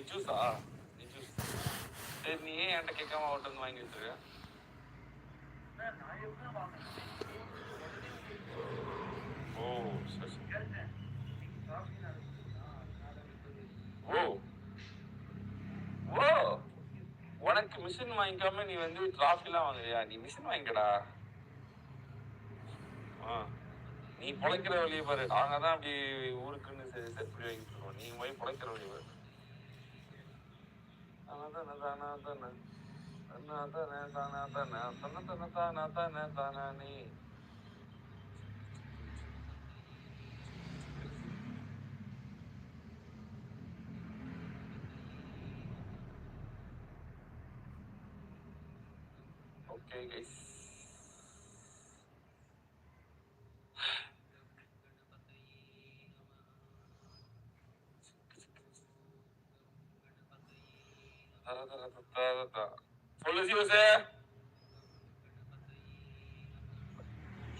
நிச்சூஸா நிச்சூஸ் சரி நீ ஏன் என்கிட்ட கேட்காம அவர்கிட்ட வந்து வாங்கி வச்சிருக்க ஓ சரி ஓ. ஓ உனக்கு மிஷின் வாங்கிக்காம நீ வந்து டிராஃபிலாம் வாங்குறியா? நீ மிஷின் வாங்கிக்கடா. ஆ. நீ பிழைக்கிற வழியை பாரு. நாங்க தான் அப்படி ஊருக்குன்னு செ- செட் பண்ணி வாங்கிட்டு இருக்கோம். நீ போய் பிழைக்கிற வழி பாரு. தானா தானா தானா தானா தானா தானா தானா தானா தானா தானா தானா தானா நீ Okay, guys. சொல்லு சிவசே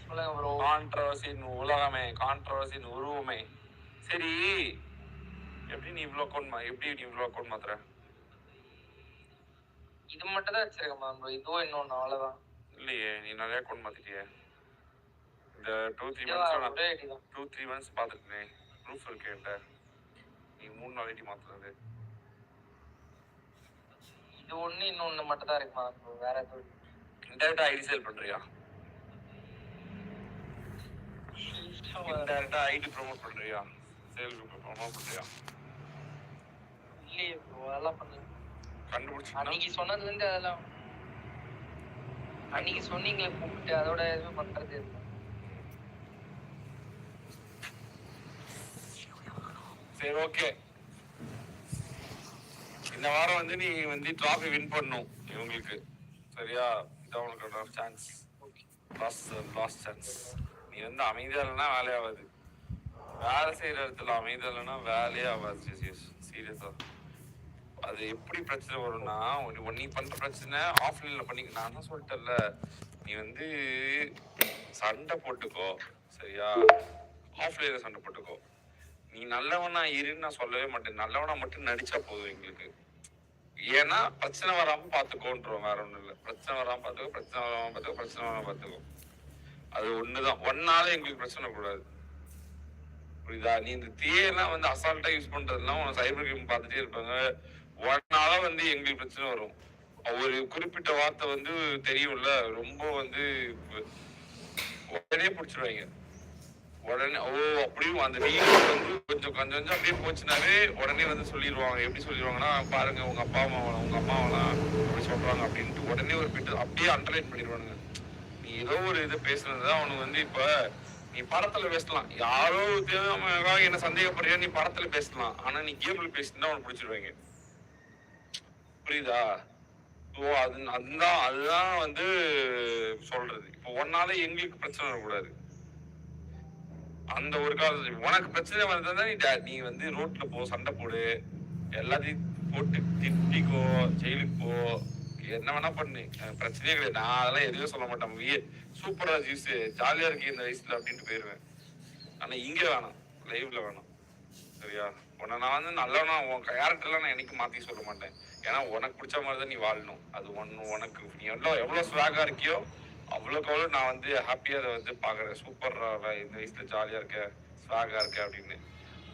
சொல்லுங்க ப்ரோ கான்ட்ரவர்சின் உலகமே கான்ட்ரவர்சின் உருவமே. சரி எப்படி நீ இவ்வளோ அக்கௌண்ட் மா எப்படி நீ இவ்வளோ அக்கௌண்ட் மாத்துற? இது மட்டும் தான் வச்சிருக்கேன் ப்ரோ இதுவும் இன்னொன்னு அவ்வளவுதான். இல்லையே நீ நிறைய அக்கௌண்ட் மாத்திட்டியே. இந்த two three months two three months பார்த்துருக்கேன். ப்ரூஃப் இருக்கு என்கிட்ட. நீ மூணு நாள் ஐடி மாத்துறது. இது ஒண்ணு இன்னொன்னு மட்டும் தான் இருக்குமா? வேற எதுவும் இன்டெரக்டா ஐடி சேல் பண்றியா? இன்டெரக்டா ஐடி ப்ரோமோட் பண்றியா? சேல் ப்ரோமோட் பண்றியா? இல்லையே ப்ரோ அதெல்லாம் பண்ணல. கண்டுபிடிச்சினா அன்னைக்கு சொன்னதுல இருந்து அதெல்லாம் அன்னைக்கு சொன்னீங்களே கூப்பிட்டு அதோட எதுவுமே பண்றது சரி ஓகே இந்த வாரம் வந்து நீ வந்து டிராஃபி வின் பண்ணும் இவங்களுக்கு. சரியா? இதான் உனக்கு சான்ஸ் லாஸ்ட் லாஸ்ட் சான்ஸ் நீ வந்து அமைதியா இல்லைன்னா வேலையாகாது வேலை செய்யற இடத்துல அமைதியா இல்லைன்னா வேலையே ஆகாது சீரியஸா அது எப்படி பிரச்சனை வரும்னா நீ பண்ற பிரச்சனை ஆஃப்லைன்ல பண்ணி நான் தான் சொல்லிட்டேன்ல. நீ வந்து சண்டை போட்டுக்கோ சரியா? ஆஃப்லைன்ல சண்டை போட்டுக்கோ. நீ நல்லவனா இருன்னு நான் சொல்லவே மாட்டேன். நல்லவனா மட்டும் நடிச்சா போதும் எங்களுக்கு. ஏன்னா பிரச்சனை வராம பாத்துக்கோன்றோம் வேற ஒண்ணும் இல்ல. பிரச்சனை வராம பாத்துக்கோ பிரச்சனை வராம பாத்துக்கோ பிரச்சனை வராம பாத்துக்கோ. அது ஒண்ணுதான். ஒன்னால எங்களுக்கு பிரச்சனை கூடாது. புரியுதா? நீ இந்த தீயெல்லாம் வந்து அசால்ட்டா யூஸ் பண்றதுலாம் உன சைபர் கிரைம் பார்த்துட்டே இருப்பாங்க. ஒன்னால வந்து எங்களுக்கு பிரச்சனை வரும். ஒரு குறிப்பிட்ட வார்த்தை வந்து தெரியும்ல ரொம்ப வந்து உடனே பிடிச்சிருவாங்க. உடனே ஓ அப்படியும் அந்த வீடு வந்து கொஞ்சம் கொஞ்சம் கொஞ்சம் அப்படியே போச்சுனாவே உடனே வந்து சொல்லிடுவாங்க எப்படி சொல்லிடுவாங்கன்னா பாருங்க உங்க அப்பா அம்மா உங்க அம்மாவெல்லாம் அப்படி சொல்றாங்க அப்படின்ட்டு உடனே ஒரு பிட்டு அப்படியே அண்டர்லைன் பண்ணிடுவானுங்க. நீ ஏதோ ஒரு இது பேசுனது அவனுக்கு வந்து இப்ப நீ படத்துல பேசலாம். யாரோ என்ன சந்தேகப்படுறியா நீ படத்துல பேசலாம். ஆனா நீ கேம்ல பேசினா அவனுக்கு பிடிச்சிருவாங்க. புரியுதா? ஸோ அது அதுதான் அதுதான் வந்து சொல்றது. இப்போ ஒன்னால எங்களுக்கு பிரச்சனை வரக்கூடாது. அந்த ஒரு காலத்துல உனக்கு பிரச்சனை வந்ததுன்னா நீ நீ வந்து ரோட்ல போ சண்டை போடு. எல்லாத்தையும் போட்டு திட்டிக்கோ ஜெயிலுக்கு போ. என்ன வேணா பண்ணு. பிரச்சனையே கிடையாது. நான் அதெல்லாம் எதுவும் சொல்ல மாட்டேன். வீ சூப்பரா ஜூஸ் ஜாலியா இருக்கு இந்த வயசுல அப்படின்ட்டு போயிருவேன். ஆனா இங்க வேணாம். லைவ்ல வேணாம். சரியா? உன்னை நான் வந்து நல்லவனா உன் கேரக்டர்லாம் நான் எனக்கு மாத்தி சொல்ல மாட்டேன். ஏன்னா உனக்கு பிடிச்ச மாதிரி தான் நீ வாழணும். அது ஒன்று உனக்கு நீ எவ்வளோ எவ்வளோ ஸ்வாகா இருக்கியோ அவ்வளோக்கு அவ்வளோ நான் வந்து ஹாப்பியாக அதை வந்து பார்க்குறேன். சூப்பராக இந்த வயசில் ஜாலியாக இருக்க? ஸ்வாகாக இருக்க? அப்படின்னு.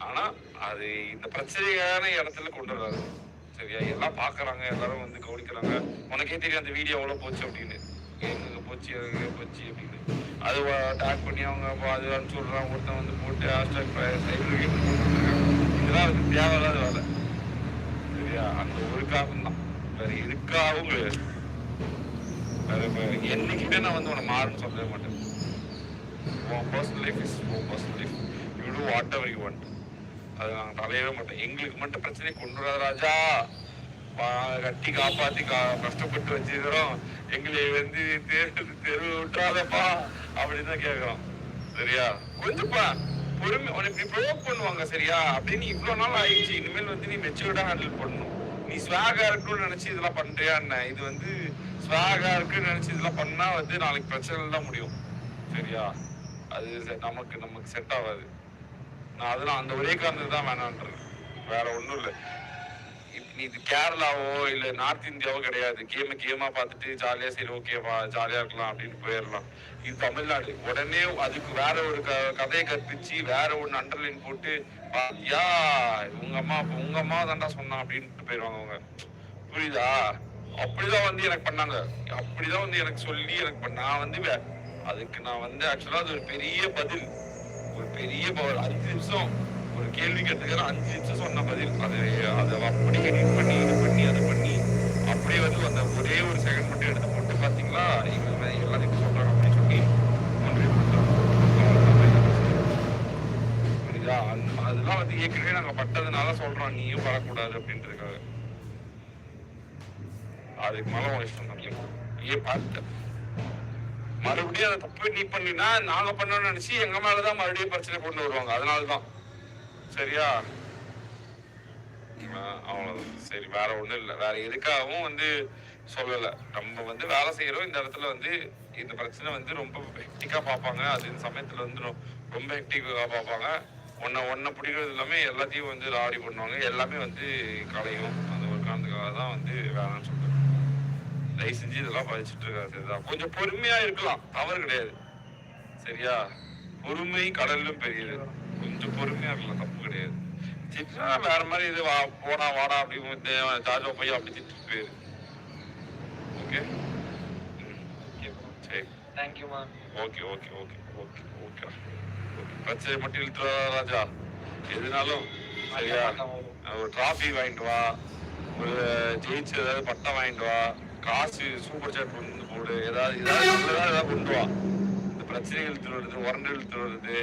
ஆனால் அது இந்த பிரச்சனையான இடத்துல கொண்டு வராது. சரியா? எல்லாம் பார்க்குறாங்க. எல்லாரும் வந்து கவனிக்கிறாங்க. உனக்கே தெரியும் அந்த வீடியோ எவ்வளோ போச்சு அப்படின்னு. எங்கே போச்சு எங்கே போச்சு அப்படின்னு. அது டேக் பண்ணி அவங்க அது அனுப்பிச்சு விட்றாங்க ஒருத்தன் வந்து போட்டு ஹேஷ்டாக் சைபர் இதெல்லாம் அதுக்கு தேவையில்லாத வேலை. சரியா? அந்த ஒரு காரணம் தான் வேற எதுக்காகவும் கிடையாது. என்னைக்குமே நான் வந்து உன்னை மாறுன்னு சொல்லவே மாட்டேன். உன் பர்சனல் லைஃப் இஸ் உன் personal life you do whatever you want அது நாங்கள் தலையவே மாட்டேன். எங்களுக்கு மட்டும் பிரச்சனை கொண்டு வராத ராஜா. கட்டி காப்பாத்தி கா கஷ்டப்பட்டு வச்சுக்கிறோம் எங்களை வந்து தெரு தெரு விட்டுறாதப்பா அப்படின்னு தான் கேட்குறோம். சரியா? கொஞ்சப்பா பொறுமை உனக்கு இப்படி ப்ரோக் பண்ணுவாங்க சரியா? அப்படின்னு இவ்வளோ நாள் ஆயிடுச்சு. இனிமேல் வந்து நீ மெச்சூர்டாக ஹேண்டில் பண்ணணும். நீ ஸ்வாகா இருக்கணும்னு நினச்சி இதெல்லாம் பண்ணுறியா என்ன? இது வந்து ஸ்வாகா இருக்குன்னு நினச்சி இதெல்லாம் பண்ணால் வந்து நாளைக்கு பிரச்சனை தான் முடியும். சரியா? அது செ- நமக்கு நமக்கு செட் ஆகாது. நான் அதெல்லாம் அந்த ஒரே காரணத்துக்கு தான் வேணான்றது வேற ஒன்றும் இல்லை. நீ இது கேரளாவோ இல்லை நார்த் இந்தியாவோ கிடையாது. கேம கேமாக பார்த்துட்டு ஜாலியாக சரி ஓகேவா ஜாலியாக இருக்கலாம் அப்படின்னு போயிடலாம். இது தமிழ்நாடு. உடனே அதுக்கு வேற ஒரு க கதையை கற்பிச்சு வேற ஒன்று அண்டர்லைன் போட்டு பாத்தியா உங்கள் அம்மா உங்கள் அம்மா தாண்டா சொன்னா அப்படின்ட்டு போயிடுவாங்க அவங்க. புரியுதா? அப்படிதான் வந்து எனக்கு பண்ணாங்க. அப்படிதான் வந்து எனக்கு சொல்லி எனக்கு பண்ண நான் வந்து வே- அதுக்கு நான் வந்து ஆக்சுவலா அது ஒரு பெரிய பதில். ஒரு பெரிய அஞ்சு நிமிஷம். ஒரு கேள்வி கேட்டுக்கிற அஞ்சு நிமிஷம் சொன்ன பதில். அது அதை அப்படி எடிட் பண்ணி இது பண்ணி அதை பண்ணி அப்படியே வந்து அந்த ஒரே ஒரு செகண்ட் மட்டும் எடுத்து போட்டு பாத்தீங்களா? இவங்க எல்லாத்தையும் சொல்றாங்க அப்படின்னு சொல்லி அதெல்லாம் வந்து ஏற்கனவே நாங்க பட்டதுனால சொல்றோம். நீயும் வரக்கூடாது அப்படின்றதுக்காக. அதுக்கு மேல உன் இஷ்டம் தான் ஏன் பார்த்த மறுபடியும் அதை தப்பு நீ பண்ணினா நாங்க பண்ணோம்னு நினைச்சு எங்க மேலதான் மறுபடியும் பிரச்சனை கொண்டு வருவாங்க. அதனாலதான். சரியா? அவ்வளவுதான். சரி வேற ஒண்ணும் இல்லை. வேற எதுக்காகவும் வந்து சொல்லல. நம்ம வந்து வேலை செய்யறோம் இந்த இடத்துல வந்து இந்த பிரச்சனை வந்து ரொம்ப ஹெக்டிக்கா பார்ப்பாங்க. அது இந்த சமயத்துல வந்து ரொம்ப ஹெக்டிக்கா பார்ப்பாங்க. ஒன்ன ஒன்ன பிடிக்கிறது எல்லாமே எல்லாத்தையும் வந்து ராடி பண்ணுவாங்க. எல்லாமே வந்து கலையும் அந்த ஒரு காரணத்துக்காக தான் வந்து வேணாம்னு சொல்றேன் தயவு செஞ்சு இதெல்லாம் பதிச்சுட்டு இருக்காது சரிதான் கொஞ்சம் பொறுமையா இருக்கலாம். தவறு கிடையாது. சரியா? பொறுமை கடலும் பெரியது. கொஞ்சம் பொறுமையா இருக்கலாம். தப்பு கிடையாது. திட்டுனா வேற மாதிரி இது வா போடா வாடா அப்படி ஜாஜோ போய் அப்படி திட்டு போயிரு. ஓகே சரி. தேங்க்யூமா okay okay okay okay okay okay பிரச்சனை மட்டும் இழுத்துறா ராஜா. எதுனாலும் சரியா? ஒரு டிராஃபி வாங்கிட்டு வா. ஒரு ஜெயிச்சு ஏதாவது பட்டம் வாங்கிட்டு வா. காசு சூப்பர் சாட் கொண்டு போடு. ஏதாவது ஏதாவது நல்லதா ஏதாவது கொண்டு வா. இந்த பிரச்சனை இழுத்து வருது உரண்டு இழுத்து வருது.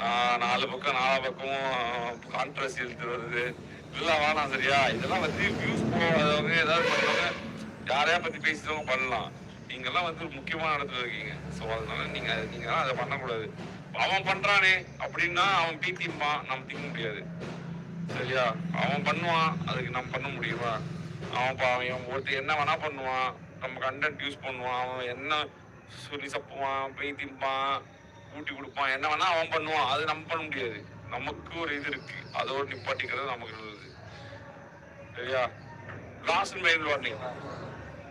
நான் நாலு பக்கம் நாலு பக்கம் கான்ட்ரவர்சி இழுத்து வருது. இதெல்லாம் வேணாம் சரியா. இதெல்லாம் வந்து வியூஸ் போகாதவங்க ஏதாவது பண்ணுறவங்க யாரையா பற்றி பேசுறவங்க பண்ணலாம். நீங்கெல்லாம் வந்து ஒரு முக்கியமான இடத்துல இருக்கீங்க. ஸோ அதனால நீங்கள் நீங்க அதை பண்ணக்கூடாது. அவன் பண்ணுறானே அப்படின்னா அவன் பீத்திம்பான் நம்ம திங்க முடியாது. சரியா? அவன் பண்ணுவான். அதுக்கு நம்ம பண்ண முடியுமா? அவன் பா- அவன் ஒருத்தர் என்ன வேணா பண்ணுவான். நம்ம கண்டென்ட் யூஸ் பண்ணுவான். அவன் என்ன சொல்லி சப்புவான் பெய் திம்பான் ஊட்டி கொடுப்பான் என்ன வேணா அவன் பண்ணுவான். அது நம்ம பண்ண முடியாது. நமக்கு ஒரு இது இருக்கு. அதோட நிப்பாட்டிக்கிறது நமக்கு நல்லது. சரியா? லாஸ்ட் மெயின் வார்னிங்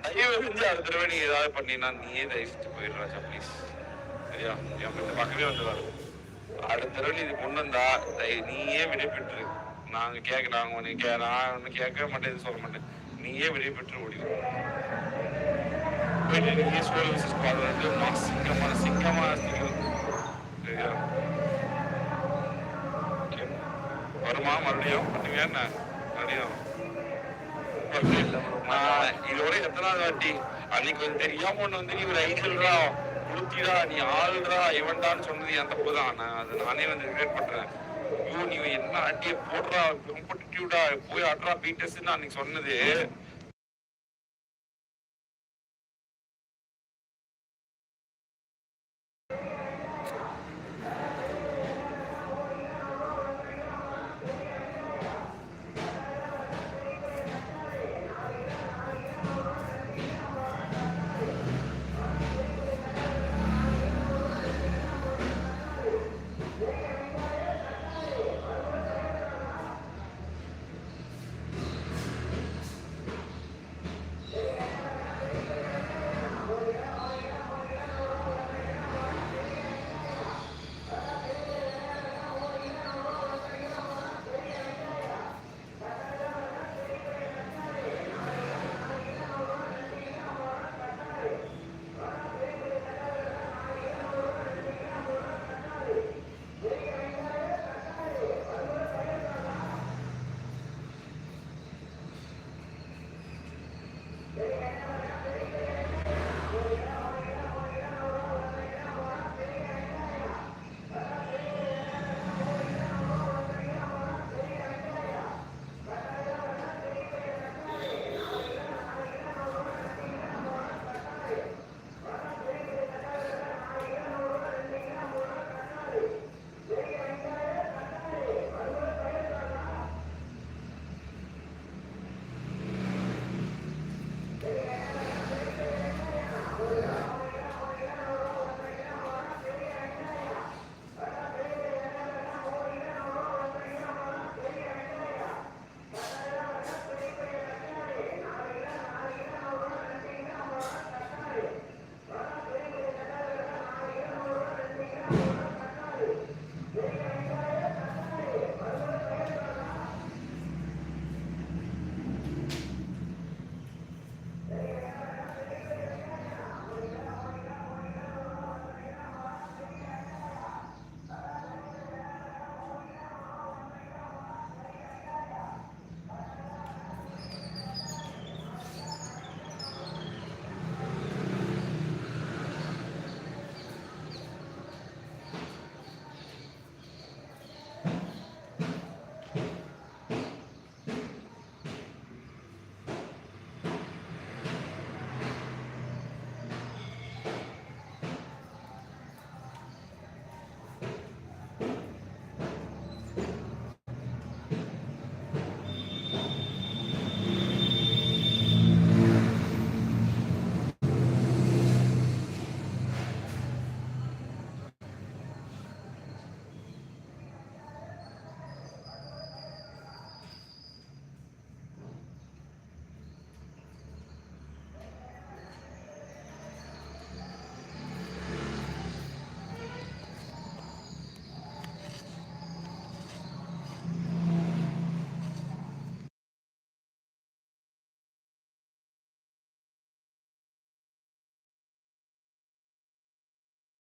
தயவு செஞ்சு அடுத்த தடவை நீ ஏதாவது பண்ணினா நீயே தயவுச்சு போயிடுறாச்சா ப்ளீஸ் சரியா? என் இந்த பக்கமே வந்துடுவாரு அடுத்த தடவை நீ இது கொண்டு வந்தா தயவு நீயே விடைபெற்று நாங்கள் நாங்க கேட்க நாங்கள் உனக்கு கே நான் ஒன்று கேட்க மாட்டேன் இது சொல்ல மாட்டேன். நீயே விடை பெற்று ஓடிடும் போயிட்டு நீயே சோழ விசேஷ் பாடு சிங்கமான சிங்கமான சரியா? வருமா? மறுபடியும்? பண்ணுங்க என்ன? மறுபடியும்? நான் இதோட எத்தனாவது வாட்டி? அன்னைக்கு வந்து தெரியாம ஒண்ணு வந்து நீ ஒரு ஐசல்ரா குடுத்திடா நீ ஆள்றா இவன்டான்னு சொன்னது என் தப்பு தான். நான் அது நானே வந்து ரிக்ரெட் பண்றேன். ஐயோ நீ என்ன அட்டிய போடுறா காம்படிட்டிவ்டா போய் ஆடுறா பீட்டர்ஸ் அன்னைக்கு சொன்னது.